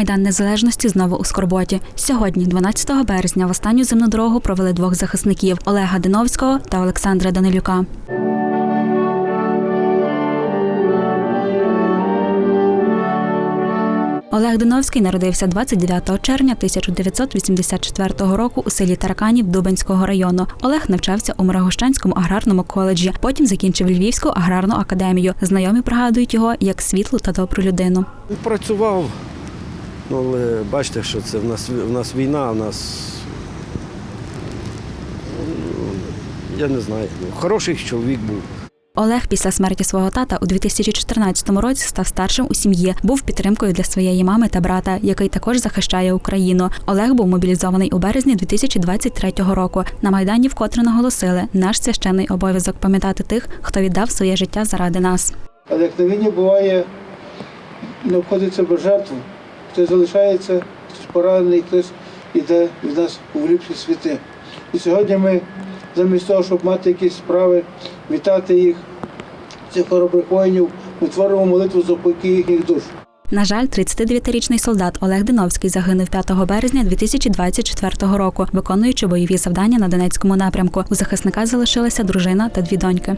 Майдан Незалежності знову у Скорботі. Сьогодні, 12 березня, в останню земну дорогу провели двох захисників Олега Диновського та Олександра Данилюка. Олег Диновський народився 29 червня 1984 року у селі Тараканів Дубенського району. Олег навчався у Мирогощанському аграрному коледжі. Потім закінчив Львівську аграрну академію. Знайомі пригадують його як світлу та добру людину. Працював, ну, але бачите, що це в нас, в нас війна, в нас. ну, Я не знаю. ну, Хороший чоловік був. Олег після смерті свого тата у 2014 році став старшим у сім'ї. Був підтримкою для своєї мами та брата, який також захищає Україну. Олег був мобілізований у березні 2023 року. На майдані вкотре наголосили наш священний обов'язок пам'ятати тих, хто віддав своє життя заради нас. Але як на війні буває, не обходиться без жертв. Хтось залишається, хтось поранений, хтось йде від нас у ліпші світи. І сьогодні ми, замість того, щоб мати якісь справи, вітати їх, цих хоробрих воїнів, ми творимо молитву за упокій їхніх душ. На жаль, 39-річний солдат Олег Диновський загинув 5 березня 2024 року, виконуючи бойові завдання на Донецькому напрямку. У захисника залишилася дружина та дві доньки.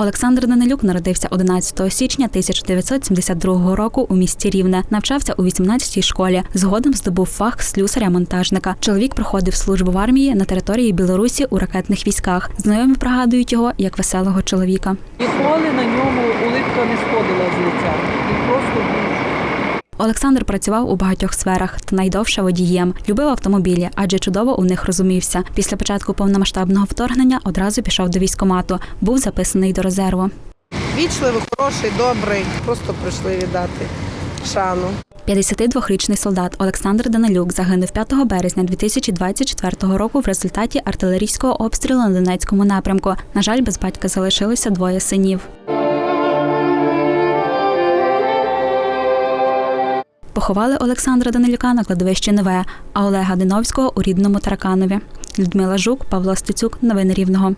Олександр Данилюк народився 11 січня 1972 року у місті Рівне. Навчався у 18-й школі. Згодом здобув фах слюсаря-монтажника. Чоловік проходив службу в армії на території Білорусі у ракетних військах. Знайомі пригадують його як веселого чоловіка. Ніколи на ньому улипка не сходила з лиця. Він просто був. Олександр працював у багатьох сферах та найдовше водієм. Любив автомобілі, адже чудово у них розумівся. Після початку повномасштабного вторгнення одразу пішов до військкомату. Був записаний до резерву. Вічливий, хороший, добрий. Просто прийшли віддати шану. 52-річний солдат Олександр Данилюк загинув 5 березня 2024 року в результаті артилерійського обстрілу на Донецькому напрямку. На жаль, без батька залишилося двоє синів. Поховали Олександра Данилюка на кладовищі Нове, а Олега Диновського у рідному Тараканові. Людмила Жук, Павло Стецюк. Новини Рівного.